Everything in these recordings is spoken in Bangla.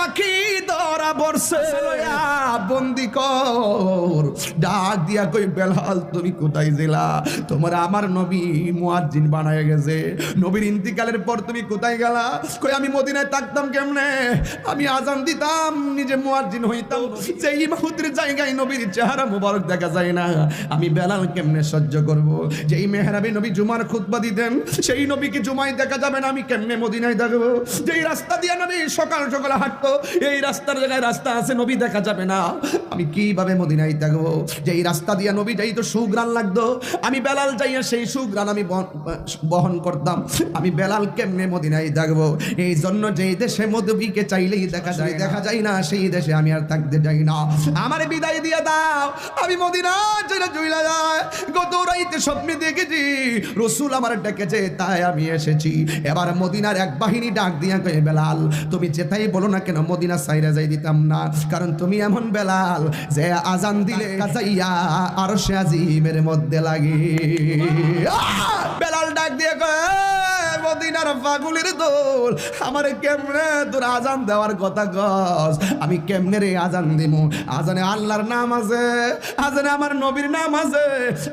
পাখি ধরা বর্ষে বন্দি কর। ডাক দিয়া কই বেলাল তুমি কোথায় জেলা? তোমার আমার নবী মুয়াজ্জিন বানায় গেছে। নবীর ইন্তিকালের পর তুমি কোথায় গেলা? কই আমি মদিনায় থাকতাম কেমনে? আমি আজান দিতাম নিজে মুয়াজ্জিন হইতাম। যে ইমামতির জায়গায় নবীর চেহারা মুবারক দেখা যায় না আমি বেলাল কেমনে সহ্য করব? যেই মেহরাবি নবী জুমার খুতবা দিতেন সেই নবীকে জুমায় দেখা যাবে না আমি কেমনে মদিনায় দেখব যেই রাস্তা দিয়ে নবী সকাল সকাল হাঁটতো এই রাস্তার জায়গায় রাস্তা আছে, নবী দেখা যাবে না। আমি কীভাবে মদিনায় দেখব যেই রাস্তা দিয়ে নবী যাই তো সুগ্রান লাগতো। আমি বেলাল যাইয়া সেই সুগ্রান আমি বহন- করতাম। আমি বেলাল কেমনে মদিনায় দেখব এই জন্য যেই দেশে মধুবিকে চাইলেই দেখা যায় দেখা যায় না, সেই দেশে আমি আর থাকতে যাই না। আমার বিদায় দিয়ে দাও। আমি মদিনা চলে চলে যায় গত রাইতে স্বপ্নে দেখেছি, রসুল আমার ডেকেছে, তাই আমি এসেছি। এবার মদিনার এক বাহিনী ডাক দিয়া কয়ে, বেলাল, তুমি যেতাই বলো না কেন মদিনা সাইরা যাই দিতাম না কারণ তুমি এমন বেলাল যে আজান দিলে কাজাইয়া আর সে আজিমের মধ্যে লাগে! বেলাল ডাক দিয়ে কয়, "এই মদিনার পাগুলির দোল। আমার কেমনে তোর আজান দেওয়ার কথা গস আমি কেমনে রে আজান দিব আজানে আল্লাহর নাম আছে আজানে আমার নবীর নাম আছে।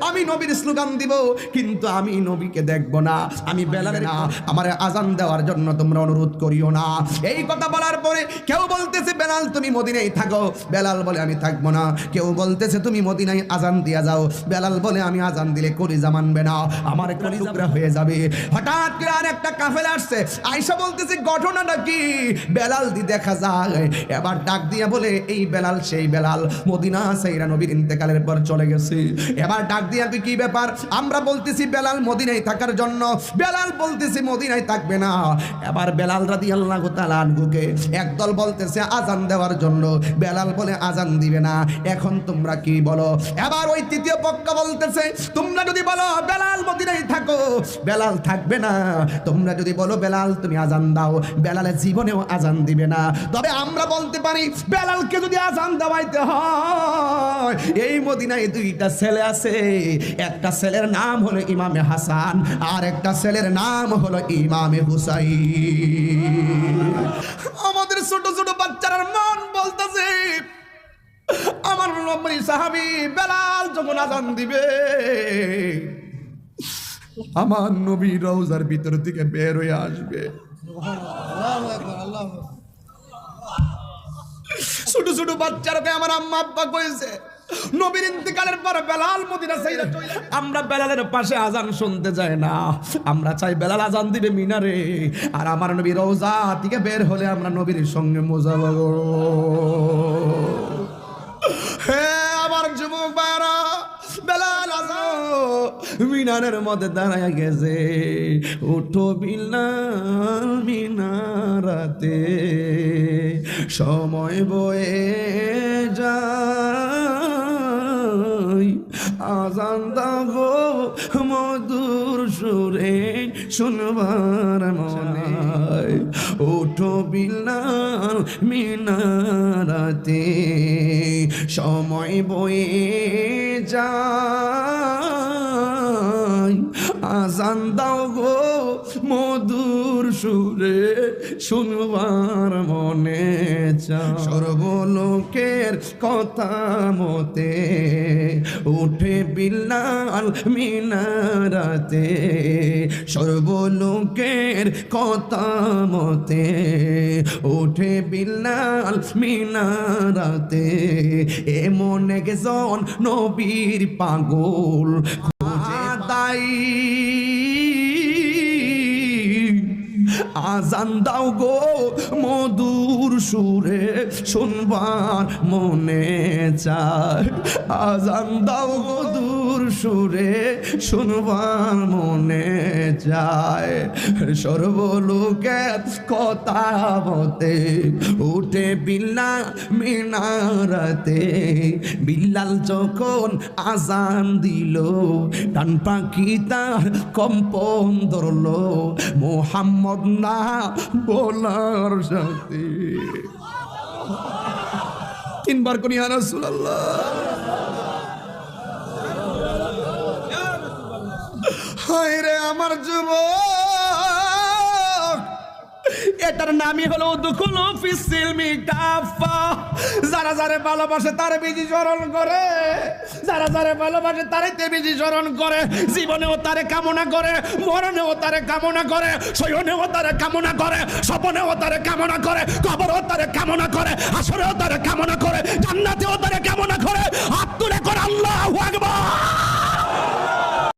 আমি নবীর স্লোগান দিব কিন্তু আমি নবীকে দেখব না আমি বেলালের না। আমার আজান দেওয়ার জন্য তোমরা অনুরোধ করিও না। এই কথা বলার পরে কেউ বলতেছে বেলাল তুমি মদিনায় থাকো। বেলাল বলে আমি থাকব না। কেউ বলতেছে তুমি মদিনায় আজান দিয়া যাও। বেলাল বলে আমি আজান দিলে করি মানবে না। আমার কলিজা হয়ে যাবে। হঠাৎ করে আর একটা কাফেলা আসছে। আয়সা বলতেছে, ঘটনাটা কি? বেলাল দি দেখা যায়। এবার ডাক দিয়া বলে, এই বেলাল, সেই বেলাল, মদিনা সাইরা নবীর ইন্তেকালের পর চলে গেছে। এবার ডাক দিয়া কি ব্যাপার? আমরা বলতেছি, বেলাল মদিনায় থাকার জন্য। বেলাল বলতেছি, মদিনায় থাকবে না। এবার বেলাল রাদি আল্লাহ তালানগুকে একদল বলতেছে আজান দেওয়ার জন্য। বেলাল বলে আজান দিবে না। এখন তোমরা কি বলো? এবার ওই তৃতীয় পক্ষ বলতেছে, তোমরা যদি বলো, বেলাল মদিনায় বেলাল থাকবে না। তোমরা যদি বলো, বেলাল, তুমি আজান দাও। বেলালের জীবনেও আজান দিবে না। তবে আমরা বলতে পারি, বেলালকে যদি আজান দেওয়াইতে হয়, এই মদিনায় দুইটা ছেলে আছে। একটা ছেলের নাম হলো ইমামে হাসান, আর একটা ছেলের নাম হলো ইমামে হুসাই আমাদের ছোট ছোট বাচ্চারা মন বলতেছে, আমার নম্বরী সাহাবি বেলাল যখন আজান দিবে আমার নবী রওজার ভিতর থেকে বের হয়ে আসবে। ছোট ছোট বাচ্চারাকে আমার আম্মা আব্বা কয়েছে নবীর পর বেলাল মদিনা সাইরা আমরা বেলালের পাশে আজান শুনতে যাই না, আমরা চাই বেলাল আজান দিবে মিনারে, আর আমার নবী রওজা থেকে বের হলে আমরা নবীর সঙ্গে মোজাবা হে আমার যুবক আজান মিনারের মধ্যে দাঁড়ায় গেছে। উঠো বিলাল মিনারাতে। সময় বয়ে যায়। আজান দাগো মধুর সুরে শুনবার মনে। ওঠো বিলাল মিনারাতে। সময় বয়ে যায়। আজান দাও গো মধুর সুরে, শুনবার মনে সর্বলোকের কথা মতে উঠে বিলাল মিনারাতে, সর্বলোকের কথা মতে উঠে বিলাল মিনারাতে এ মনে গেজন নবীর পাগল খুঁজে দাই আজান দাও গো মধুর সুরে শুনবার মনে চায়। আজান দাও মধুর সুরে, শুনবার মনে চায় সর্বলোকের কথা মতে উঠে বিল্লা মিনারাতে বিল্লাল যখন আজান দিল, ডান পাখি তার কম্পন ধরলো, মোহাম্মদ না বলার সাথে। তিনবার করি রাসূলুল্লাহ। হায় রে আমার যুবক। এটার নামই হলো দুকুলু ফিসিলমি কাফা যারা যারা ভালোবাসে তার বেশি স্মরণ করে। যারা যারা ভালোবাসে তারে তে বেশি স্মরণ করে। জীবনেও তারে কামনা করে, মরণেও তারে কামনা করে সয়নেও তারে কামনা করে, স্বপনেও তারে কামনা করে, কবরেও তারে কামনা করে, আসরেও তারে কামনা করে, জান্নাতেও তারে কামনা করে। হাত তুলে করে, আল্লাহু আকবার।